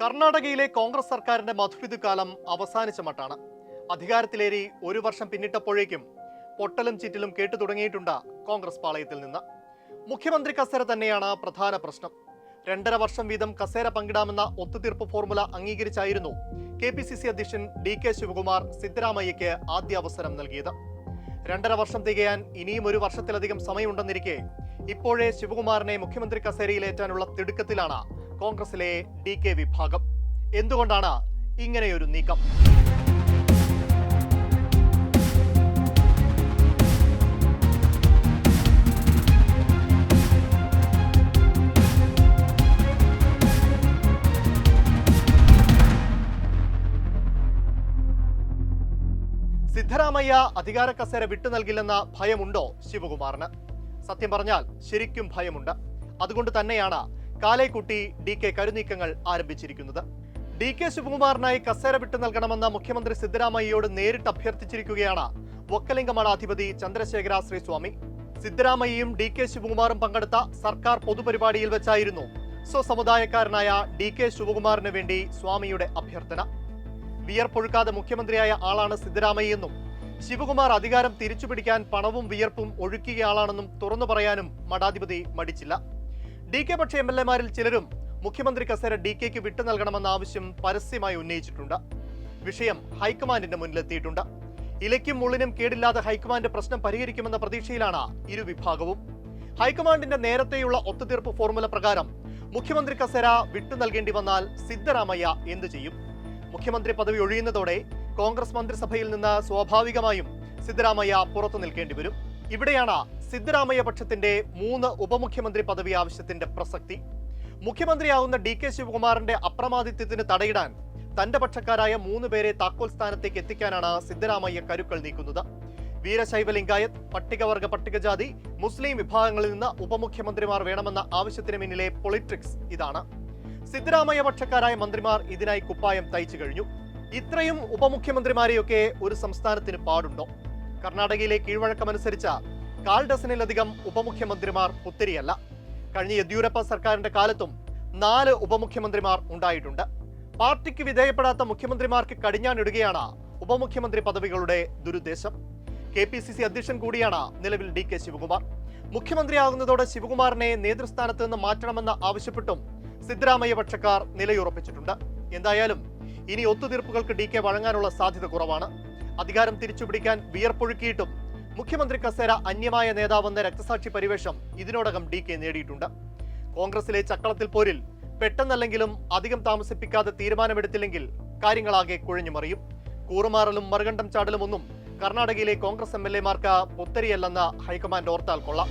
കർണാടകയിലെ കോൺഗ്രസ് സർക്കാരിന്റെ മധുവിധു കാലം അവസാനിച്ച മട്ടാണ്. അധികാരത്തിലേറി ഒരു വർഷം പിന്നിട്ടപ്പോഴേക്കും പൊട്ടലും ചിറ്റിലും കേട്ടു തുടങ്ങിയിട്ടുണ്ട് കോൺഗ്രസ് പാളയത്തിൽ നിന്ന്. മുഖ്യമന്ത്രി കസേര തന്നെയാണ് പ്രധാന പ്രശ്നം. രണ്ടര വർഷം വീതം കസേര പങ്കിടാമെന്ന ഒത്തുതീർപ്പ് ഫോർമുല അംഗീകരിച്ചായിരുന്നു കെ പി സി സി അധ്യക്ഷൻ ഡി കെ ശിവകുമാർ സിദ്ധരാമയ്യയ്ക്ക് ആദ്യ അവസരം നൽകിയത്. രണ്ടര വർഷം തികയാൻ ഇനിയും ഒരു വർഷത്തിലധികം സമയമുണ്ടെന്നിരിക്കെ ഇപ്പോഴേ ശിവകുമാറിനെ മുഖ്യമന്ത്രി കസേരയിലേറ്റാനുള്ള തിടുക്കത്തിലാണ് കോൺഗ്രസിലെ ഡി കെ വിഭാഗം. എന്തുകൊണ്ടാണ് ഇങ്ങനെയൊരു നീക്കം? സിദ്ധരാമയ്യ അധികാര കസേര വിട്ടു നൽകില്ലെന്ന ഭയമുണ്ടോ ശിവകുമാറിന്? സത്യം പറഞ്ഞാൽ ശരിക്കും ഭയമുണ്ട്. അതുകൊണ്ട് തന്നെയാണ് കാലേക്കുട്ടി ഡി കെ കരുനീക്കങ്ങൾ ആരംഭിച്ചിരിക്കുന്നത്. ഡി കെ ശിവകുമാറിനായി കസേര വിട്ടു നൽകണമെന്ന മുഖ്യമന്ത്രി സിദ്ധരാമയ്യയോട് നേരിട്ട് അഭ്യർത്ഥിച്ചിരിക്കുകയാണ് വക്കലിംഗ അധിപതി ചന്ദ്രശേഖര ശ്രീസ്വാമി. സിദ്ധരാമയ്യയും ഡി കെ ശിവകുമാറും പങ്കെടുത്ത സർക്കാർ പൊതുപരിപാടിയിൽ വെച്ചായിരുന്നു സ്വസമുദായക്കാരനായ ഡി കെ ശിവകുമാറിന് വേണ്ടി സ്വാമിയുടെ അഭ്യർത്ഥന. വിയർപ്പൊഴുക്കാതെ മുഖ്യമന്ത്രിയായ ആളാണ് സിദ്ധരാമയ്യെന്നും ശിവകുമാർ അധികാരം തിരിച്ചുപിടിക്കാൻ പണവും വിയർപ്പും ഒഴുക്കിയയാളാണെന്നും തുറന്നു പറയാനും മഠാധിപതി മടിച്ചില്ല. ഡി കെ പക്ഷേ എം എൽ എമാരിൽ ചിലരും മുഖ്യമന്ത്രി കസേര ഡി കെക്ക് വിട്ടു നൽകണമെന്ന ആവശ്യം പരസ്യമായി ഉന്നയിച്ചിട്ടുണ്ട്. വിഷയം ഹൈക്കമാൻഡിന്റെ മുന്നിലെത്തിയിട്ടുണ്ട്. ഇലയ്ക്കും മുള്ളിനും കേടില്ലാതെ ഹൈക്കമാൻഡ് പ്രശ്നം പരിഹരിക്കുമെന്ന പ്രതീക്ഷയിലാണ് ഇരു വിഭാഗവും. ഹൈക്കമാൻഡിന്റെ നേരത്തെയുള്ള ഒത്തുതീർപ്പ് ഫോർമുല പ്രകാരം മുഖ്യമന്ത്രി കസേര വിട്ടു നൽകേണ്ടി വന്നാൽ സിദ്ധരാമയ്യ എന്തു ചെയ്യും? മുഖ്യമന്ത്രി പദവി ഒഴിയുന്നതോടെ കോൺഗ്രസ് മന്ത്രിസഭയിൽ നിന്ന് സ്വാഭാവികമായും സിദ്ധരാമയ്യ പുറത്തു നിൽക്കേണ്ടി വരും. ഇവിടെയാണ് സിദ്ധരാമയ്യ പക്ഷത്തിന്റെ മൂന്ന് ഉപമുഖ്യമന്ത്രി പദവി ആവശ്യത്തിന്റെ പ്രസക്തി. മുഖ്യമന്ത്രിയാവുന്ന ഡി കെ ശിവകുമാറിന്റെ അപ്രമാദിത്വത്തിന് തടയിടാൻ തന്റെ പക്ഷക്കാരായ മൂന്ന് പേരെ താക്കോൽ സ്ഥാനത്തേക്ക് എത്തിക്കാനാണ് സിദ്ധരാമയ്യ കരുക്കൾ നീക്കുന്നത്. വീരശൈവ ലിംഗായത് പട്ടികവർഗ പട്ടികജാതി മുസ്ലിം വിഭാഗങ്ങളിൽ നിന്ന് ഉപമുഖ്യമന്ത്രിമാർ വേണമെന്ന ആവശ്യത്തിന് പിന്നിലെ പൊളിറ്റിക്സ് ഇതാണ്. സിദ്ധരാമയ്യ പക്ഷക്കാരായ മന്ത്രിമാർ ഇതിനായി കുപ്പായം തയ്ച്ചു കഴിഞ്ഞു. ഇത്രയും ഉപമുഖ്യമന്ത്രിമാരെയൊക്കെ ഒരു സംസ്ഥാനത്തിന് പാടുണ്ടോ? കർണാടകയിലെ കീഴ്വഴക്കമനുസരിച്ച് കാൽ ഡസനിലധികം ഉപമുഖ്യമന്ത്രിമാർ ഒത്തിരിയല്ല. കഴിഞ്ഞ യെദ്യൂരപ്പ സർക്കാരിന്റെ കാലത്തും നാല് ഉപമുഖ്യമന്ത്രിമാർ ഉണ്ടായിട്ടുണ്ട്. പാർട്ടിക്ക് വിധേയപ്പെടാത്ത മുഖ്യമന്ത്രിമാർക്ക് കടിഞ്ഞാണിടുകയാണ് ഉപമുഖ്യമന്ത്രി പദവികളുടെ ദുരുദ്ദേശം. കെ പി സി സി അധ്യക്ഷൻ കൂടിയാണ് നിലവിൽ ഡി കെ ശിവകുമാർ. മുഖ്യമന്ത്രിയാകുന്നതോടെ ശിവകുമാറിനെ നേതൃസ്ഥാനത്ത് നിന്ന് മാറ്റണമെന്ന് ആവശ്യപ്പെട്ടും സിദ്ധരാമയ്യ പക്ഷക്കാർ നിലയുറപ്പിച്ചിട്ടുണ്ട്. എന്തായാലും ഇനി ഒത്തുതീർപ്പുകൾക്ക് ഡി കെ വഴങ്ങാനുള്ള സാധ്യത കുറവാണ്. അധികാരം തിരിച്ചുപിടിക്കാൻ വിയർപ്പൊഴുക്കിയിട്ടും മുഖ്യമന്ത്രി കസേര അന്യമായ നേതാവെന്ന രക്തസാക്ഷി പരിവേഷം ഇതിനോടകം ഡി കെ നേടിയിട്ടുണ്ട്. കോൺഗ്രസിലെ ചക്കളത്തിൽ പോരിൽ പെട്ടെന്നല്ലെങ്കിലും അധികം താമസിപ്പിക്കാതെ തീരുമാനമെടുത്തില്ലെങ്കിൽ കാര്യങ്ങളാകെ കുഴഞ്ഞു മറിയും കൂറുമാറലും മറുകണ്ഠം ചാടലും ഒന്നും കർണാടകയിലെ കോൺഗ്രസ് എം എൽ എമാർക്ക് പുത്തരിയല്ലെന്ന് ഹൈക്കമാൻഡ് ഓർത്താൽ കൊള്ളാം.